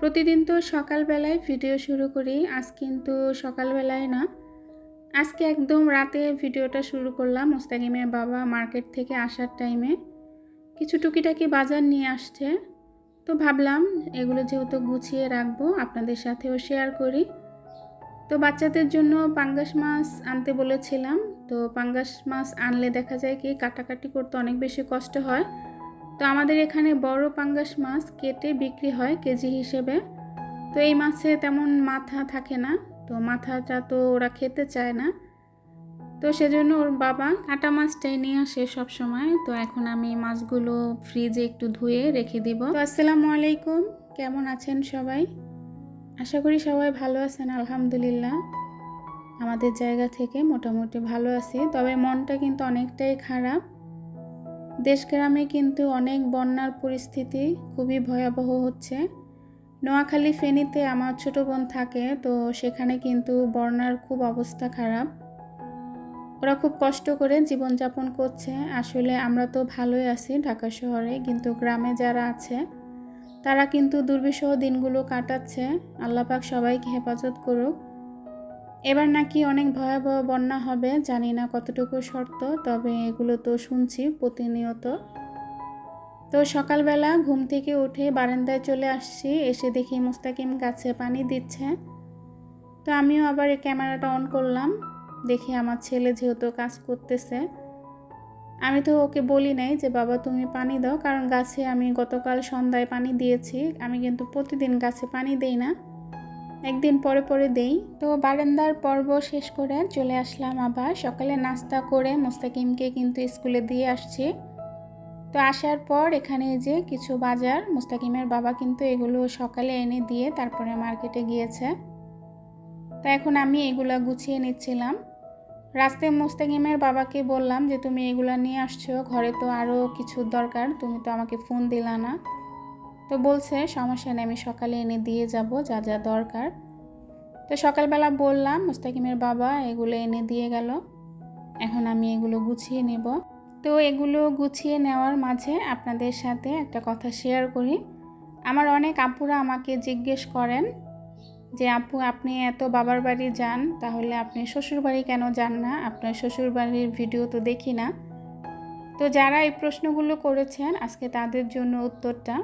প্রতিদিন তো সকালবেলায় ভিডিও শুরু করি, আজ কিন্তু সকালবেলায় না। আজকে একদম রাতে ভিডিওটা শুরু করলাম মোস্তাকিমের বাবা মার্কেট থেকে আসার টাইমে কিছু টুকিটাকি বাজার নিয়ে আসছে। তো ভাবলাম এগুলো যেহেতু গুছিয়ে রাখব, আপনাদের সাথেও শেয়ার করি। তো বাচ্চাদের জন্য পাঙ্গাস মাছ আনতে বলেছিলাম। তো পাঙ্গাস মাছ আনলে দেখা যায় কি কাটাকাটি করতে অনেক বেশি কষ্ট হয়। তো আমাদের এখানে বড় পাঙ্গাস মাছ কেটে বিক্রি হয় কেজি হিসেবে। তো এই মাছে তেমন মাথা থাকে না, তো মাথাটা তো ওরা খেতে চায় না। তো সেজন্য ওর বাবা কাটা মাছটাই নিয়ে আসে সব সময় তো এখন আমি মাছগুলো ফ্রিজে একটু ধুয়ে রেখে দিব। তো আসসালামু আলাইকুম, কেমন আছেন সবাই? আশা করি সবাই ভালো আছেন, আলহামদুলিল্লাহ। আমাদের জায়গা থেকে মোটামুটি ভালো আছি, তবে মনটা কিন্তু অনেকটাই খারাপ। দেশ গ্রামে কিন্তু অনেক বন্যার পরিস্থিতি খুবই ভয়াবহ হচ্ছে। নোয়াখালী ফেনীতে আমার ছোট বোন থাকে, তো সেখানে কিন্তু বন্যার খুব অবস্থা খারাপ। ওরা খুব কষ্ট করে জীবনযাপন করছে। আসলে আমরা তো ভালোই আছি ঢাকা শহরে, কিন্তু গ্রামে যারা আছে, তারা কিন্তু দুর্বিষহ দিনগুলো কাটাচ্ছে। আল্লাপাক সবাইকে হেফাজত করুক। এবার নাকি অনেক ভয়াবহ বন্যা হবে, জানি না কতটুকু শর্ত, তবে এগুলো তো শুনছি প্রতিনিয়ত। তো সকালবেলা ঘুম থেকে উঠে বারান্দায় চলে আসছি, এসে দেখি মুস্তাকিম গাছে পানি দিচ্ছে। তো আমিও আবার ক্যামেরাটা অন করলাম, দেখি আমার ছেলে যেহেতু কাজ করতেছে। আমি তো ওকে বলি নাই যে, বাবা, তুমি পানি দাও। কারণ গাছে আমি গতকাল সন্ধ্যায় পানি দিয়েছি, আমি কিন্তু প্রতিদিন গাছে পানি দেই না। একদিন পরে পরে দেই। তো বারান্দার পর্ব শেষ করে চলে আসলাম আবার। সকালে নাস্তা করে মোস্তাকিমকে কিন্তু স্কুলে দিয়ে আসছি। তো আসার পর এখানে যে কিছু বাজার, মোস্তাকিমের বাবা কিন্তু এগুলো সকালে এনে দিয়ে তারপরে মার্কেটে গিয়েছে। তো এখন আমি এগুলা গুছিয়ে নিচ্ছিলাম। রাস্তায় মোস্তাকিমের বাবাকে বললাম যে, তুমি এগুলা নিয়ে আসছো, ঘরে তো আরও কিছু দরকার, তুমি তো আমাকে ফোন দিলা না। তো বলছে, সমস্যা নেই, আমি সকালে এনে দিয়ে যাব, যা যা দরকার। তো সকালবেলা বললাম, মুস্তাকিমের বাবা এগুলো এনে দিয়ে গেল, এখন আমি এগুলো গুছিয়ে নেব। তো এগুলো গুছিয়ে নেওয়ার মাঝে আপনাদের সাথে একটা কথা শেয়ার করি। আমার অনেক আপুরা আমাকে জিজ্ঞেস করেন যে, আপু, আপনি এত বাবার বাড়ি যান, তাহলে আপনি শ্বশুর বাড়ি কেন যান না? আপনার শ্বশুর বাড়ির ভিডিও তো দেখি না। তো যারা এই প্রশ্নগুলো করেছেন, আজকে তাদের জন্য উত্তরটা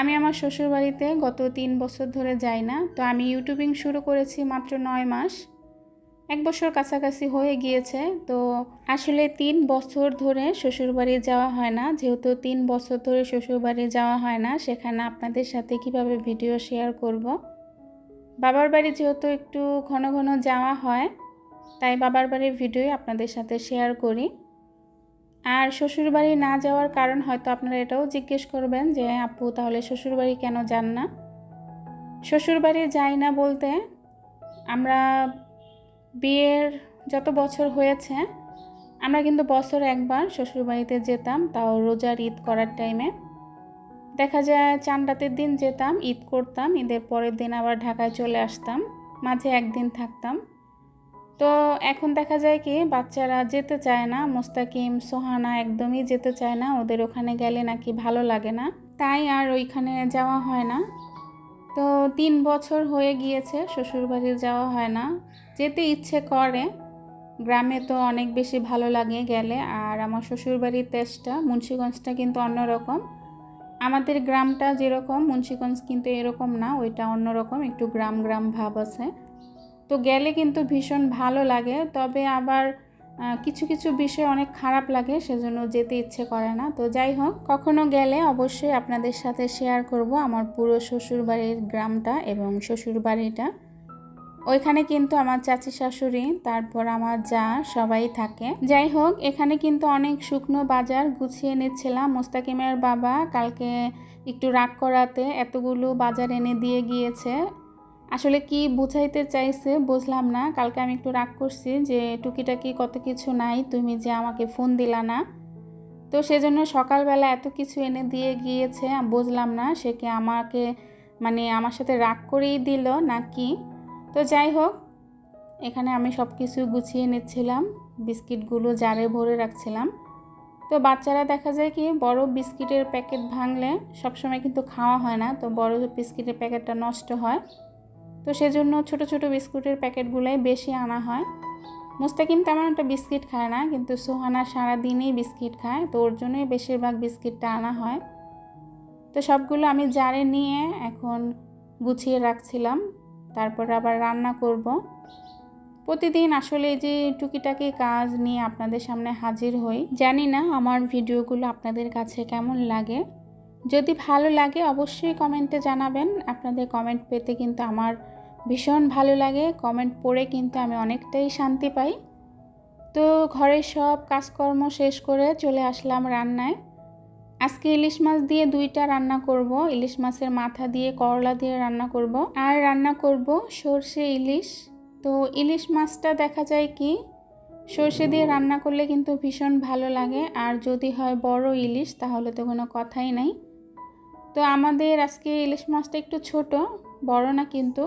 আমি আমার শ্বশুরবাড়িতে গত তিন বছর ধরে যাই না, তো আমি ইউটিউবিং শুরু করেছি মাত্র নয় মাস এক বছর কাছাকাছি হয়ে গিয়েছে, তো আসলে তিন বছর ধরে শ্বশুরবাড়ি যাওয়া হয় না, যেহেতু তিন বছর ধরে শ্বশুরবাড়ি যাওয়া হয় না, সেখানে আপনাদের সাথে কীভাবে ভিডিও শেয়ার করব। বাবার বাড়ি যেহেতু একটু ঘন ঘন যাওয়া হয়, তাই বাবার বাড়ির ভিডিও আপনাদের সাথে শেয়ার করি আর শ্বশুরবাড়ি না যাওয়ার কারণ হয়তো আপনারা এটাও জিজ্ঞেস করবেন যে, আপু, তাহলে শ্বশুরবাড়ি কেন যান না? শ্বশুরবাড়ি যাই না বলতে আমরা বিয়ের যত বছর হয়েছে, আমরা কিন্তু বছর একবার শ্বশুরবাড়িতে যেতাম, তাও রোজার ঈদ করার টাইমে দেখা যায় চান্ডাতের দিন যেতাম, ঈদ করতাম, ঈদের পরের দিন আবার ঢাকায় চলে আসতাম, মাঝে একদিন থাকতাম। তো এখন দেখা যায় কি, বাচ্চারা যেতে চায় না, মোস্তাকিম, সোহানা একদমই যেতে চায় না, ওদের ওখানে গেলে নাকি ভালো লাগে না, তাই আর ওইখানে যাওয়া হয় না। তো তিন বছর হয়ে গিয়েছে, শ্বশুরবাড়ি যাওয়া হয় না, যেতে ইচ্ছে করে, গ্রামে তো অনেক বেশি ভালো লাগে গেলে, আর আমার শ্বশুরবাড়ির তেজটা, মুন্সীগঞ্জটা কিন্তু অন্যরকম। আমাদের গ্রামটা যেরকম, মুন্সীগঞ্জ কিন্তু এরকম না, ওইটা অন্যরকম, একটু গ্রাম গ্রাম ভাব আছে। তো গেলে কিন্তু ভীষণ ভালো লাগে। তবে আবার কিছু কিছু বিষয় অনেক খারাপ লাগে, সেজন্য যেতে ইচ্ছে করে না। তো যাই হোক, কখনো গেলে অবশ্যই আপনাদের সাথে শেয়ার করব আমার পুরো শ্বশুরবাড়ির গ্রামটা এবং শ্বশুরবাড়িটা। ওইখানে কিন্তু আমার চাচি শাশুড়ি, তারপর আমার যা, সবাই থাকে। যাই হোক, এখানে কিন্তু অনেক শুকনো বাজার গুছিয়ে নিচ্ছিলাম। মোস্তাকিমের বাবা কালকে একটু রাগ করাতে এতগুলো বাজার এনে দিয়ে গিয়েছে। আসলে কি বুঝাইতে চাইছে বুঝলাম না। কালকে আমি একটু রাগ করছি যে টুকিটাকি কত কিছু নাই, তুমি যে আমাকে ফোন দিলা না। তো সেজন্য সকালবেলা এত কিছু এনে দিয়ে গিয়েছে বুঝলাম না সে কি আমাকে মানে আমার সাথে রাগ করেই দিল নাকি। তো যাই হোক, এখানে আমি সব কিছু গুছিয়ে নিচ্ছিলাম, বিস্কিটগুলো জারে ভরে রাখছিলাম। তো বাচ্চারা দেখা যায় কি, বড় বিস্কিটের প্যাকেট ভাঙলে সবসময় কিন্তু খাওয়া হয় না, তো বড় বিস্কিটের প্যাকেটটা নষ্ট হয়। তো সেজন্য ছোট ছোট বিস্কুটের প্যাকেটগুলোই বেশি আনা হয়। মুস্তাকিম তেমন একটা বিস্কিট খায় না, কিন্তু সোহানা সারাদিনই বিস্কিট খায়, তো ওর জন্যই বেশিরভাগ বিস্কিটটা আনা হয়। তো সবগুলো আমি জারে নিয়ে এখন গুছিয়ে রাখছিলাম, তারপর আবার রান্না করব। প্রতিদিন আসলে এই যে টুকিটাকি কাজ নিয়ে আপনাদের সামনে হাজির হই, জানি না আমার ভিডিওগুলো আপনাদের কাছে কেমন লাগে। যদি ভালো লাগে অবশ্যই কমেন্টে জানাবেন, আপনাদের কমেন্ট পেতে কিন্তু আমার ভীষণ ভালো লাগে। কমেন্ট পড়ে কিন্তু আমি অনেকটাই শান্তি পাই। তো ঘরের সব কাজকর্ম শেষ করে চলে আসলাম রান্নায়। আজকে ইলিশ মাছ দিয়ে দুইটা রান্না করব। ইলিশ মাছের মাথা দিয়ে, করলা দিয়ে রান্না করব। আর রান্না করব সর্ষে ইলিশ। তো ইলিশ মাছটা দেখা যায় কি, সর্ষে দিয়ে রান্না করলে কিন্তু ভীষণ ভালো লাগে। আর যদি হয় বড় ইলিশ, তাহলে তো কোনো কথাই নাই। তো আমাদের আজকে ইলিশ মাছটা একটু ছোট, বড় না কিন্তু।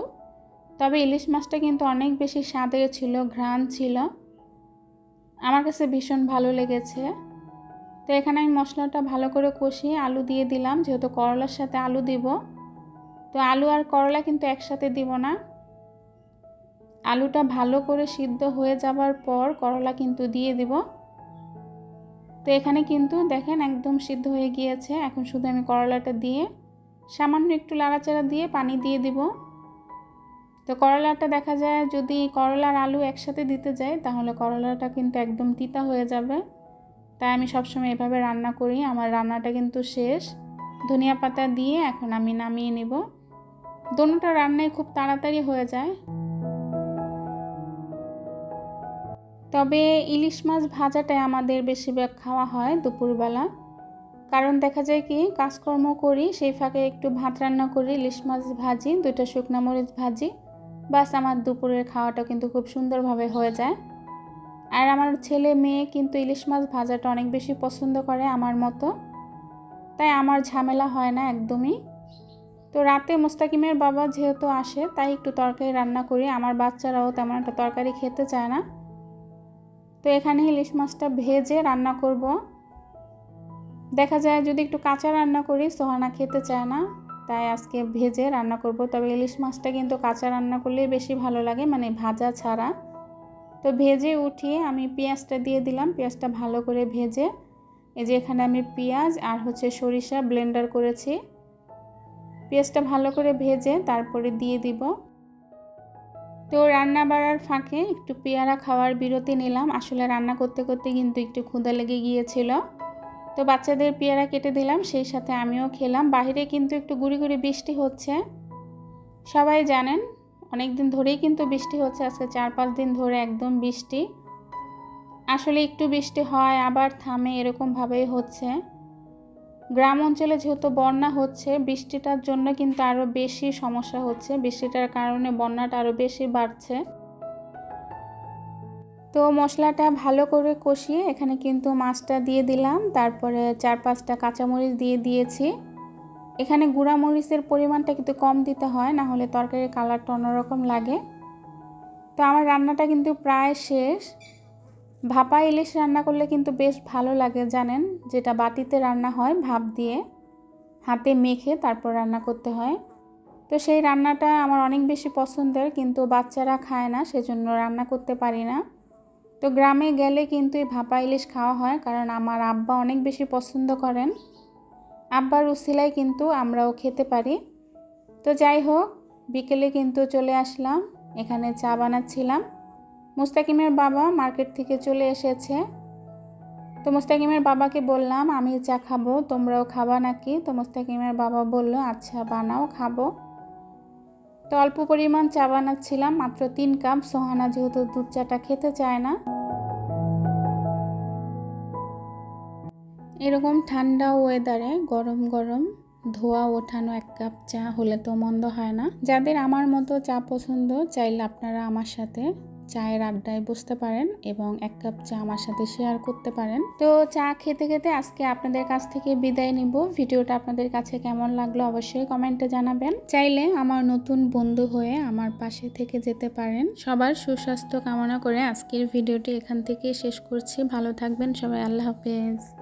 তবে ইলিশ মাছটা কিন্তু অনেক বেশি স্বাদের ছিল, ঘ্রাণ ছিল। আমার কাছে ভীষণ ভালো লেগেছে। তো এখানে আমি মশলাটা ভালো করে কষিয়ে আলু দিয়ে দিলাম, যেহেতু করলার সাথে আলু দিব। তো আলু আর করলা কিন্তু একসাথে দিব না। আলুটা ভালো করে সিদ্ধ হয়ে যাবার পর করলা কিন্তু দিয়ে দিব। তো এখানে কিন্তু দেখেন একদম সিদ্ধ হয়ে গিয়েছে, এখন শুধু আমি করলাটা দিয়ে সামান্য একটু লাড়াচাড়া দিয়ে পানি দিয়ে দিব। তো করলাটা দেখা যায় যদি করলার আলু একসাথে দিতে যাই, তাহলে করলাটা কিন্তু একদম তিতা হয়ে যাবে। তাই আমি সবসময় এভাবে রান্না করি। আমার রান্নাটা কিন্তু শেষ। ধনিয়া পাতা দিয়ে এখন আমি নামিয়ে নিব। দোনোটা রান্নাই খুব তাড়াতাড়ি হয়ে যায়। তবে ইলিশ মাছ ভাজাটাই আমাদের বেশিরভাগ খাওয়া হয় দুপুরবেলা। কারণ দেখা যায় কি, কাজকর্ম করি, সেই ফাঁকে একটু ভাত রান্না করি, ইলিশ মাছ ভাজি দুটো শুকনো মরিচ ভাজি। বাস আমার দুপুরের খাওয়াটা কিন্তু খুব সুন্দরভাবে হয়ে যায়। আর আমার ছেলে মেয়ে কিন্তু ইলিশ মাছ ভাজাটা অনেক বেশি পছন্দ করে আমার মতো। তাই আমার ঝামেলা হয় না একদমই। তো রাতে মোস্তাকিমের বাবা যেহেতু আসে, তাই একটু তরকারি রান্না করি। আমার বাচ্চারাও তেমন একটা তরকারি খেতে চায় না। তো এখানে ইলিশ মাছটা ভেজে রান্না করব। দেখা যায় যদি একটু কাঁচা রান্না করি, সোহানা খেতে চায় না। তাই আজকে ভেজে রান্না করব। তবে ইলিশ মাছটা কিন্তু কাঁচা রান্না করলেই বেশি ভালো লাগে মানে ভাজা ছাড়া। তো ভেজে উঠিয়ে আমি পেঁয়াজটা দিয়ে দিলাম, পেঁয়াজটা ভালো করে ভেজে। এই যে এখানে আমি পেঁয়াজ আর হচ্ছে সরিষা ব্লেন্ডার করেছি। পেঁয়াজটা ভালো করে ভেজে তারপরে দিয়ে দিব। তো রান্না বাড়ার ফাঁকে একটু পেয়ারা খাওয়ার বিরতি নিলাম। আসলে রান্না করতে করতে কিন্তু একটু ক্ষুদা লেগে গিয়েছিল। তো বাচ্চাদের পেয়ারা কেটে দিলাম, সেই সাথে আমিও খেলাম। বাহিরে কিন্তু একটু গুড়ি গুড়ি বৃষ্টি হচ্ছে। সবাই জানেন অনেক দিন ধরেই কিন্তু বৃষ্টি হচ্ছে। আজকে চার পাঁচ দিন ধরে একদম বৃষ্টি। আসলে একটু বৃষ্টি হয়, আবার থামে এরকমভাবেই হচ্ছে। গ্রাম অঞ্চলে যেহেতু বন্যা হচ্ছে, বৃষ্টিটার জন্য কিন্তু আরও বেশি সমস্যা হচ্ছে। বৃষ্টিটার কারণে বন্যাটা আরও বেশি বাড়ছে। তো মশলাটা ভালো করে কষিয়ে এখানে কিন্তু মাছটা দিয়ে দিলাম। তারপরে চার পাঁচটা কাঁচামরিচ দিয়ে দিয়েছি। এখানে গুঁড়া মরিচের পরিমাণটা কিন্তু কম দিতে হয়, না হলে তরকারির কালারটা অন্যরকম লাগে। তো আমার রান্নাটা কিন্তু প্রায় শেষ। ভাপা ইলিশ রান্না করলে কিন্তু বেশ ভালো লাগে জানেন, যেটা বাটিতে রান্না হয় ভাপ দিয়ে। হাতে মেখে তারপর রান্না করতে হয়। তো সেই রান্নাটা আমার অনেক বেশি পছন্দের, কিন্তু বাচ্চারা খায় না, সেজন্য রান্না করতে পারি না। তো গ্রামে গেলে কিন্তু এই ভাপা ইলিশ খাওয়া হয়, কারণ আমার আব্বা অনেক বেশি পছন্দ করেন। আব্বার উসিলায় কিন্তু আমরাও খেতে পারি। তো যাই হোক, বিকেলে কিন্তু চলে আসলাম, এখানে চা বানাচ্ছিলাম। মুস্তাকিমের বাবা মার্কেট থেকে চলে এসেছে। তো মুস্তাকিমের বাবাকে বললাম, আমি চা খাব, তোমরাও খাবা নাকি? তো মুস্তাকিমের বাবা বলল আচ্ছা বানাও, খাব। তো অল্প পরিমাণ চা বানাচ্ছিলাম, মাত্র তিন কাপ। সোহানা যেহেতু দুধ চাটা খেতে চায় না। এরকম ঠান্ডা ওয়েদারে গরম গরম ধোয়া ওঠানো এক কাপ চা হলে তো মন্দ হয় না। যাদের আমার মতো চা পছন্দ, চাইলে আপনারা আমার সাথে চায়ের আড্ডায় বসতে পারেন এবং এক কাপ চা আমার সাথে শেয়ার করতে পারেন। তো চা খেতে খেতে আজকে আপনাদের কাছ থেকে বিদায় নিব। ভিডিওটা আপনাদের কাছে কেমন লাগল অবশ্যই কমেন্টে জানাবেন। চাইলে আমার নতুন বন্ধু হয়ে আমার পাশে থেকে যেতে পারেন। সবার সুস্বাস্থ্য কামনা করে আজকের ভিডিওটি এখান থেকে শেষ করছি। ভালো থাকবেন সবাই। আল্লাহ হাফেজ।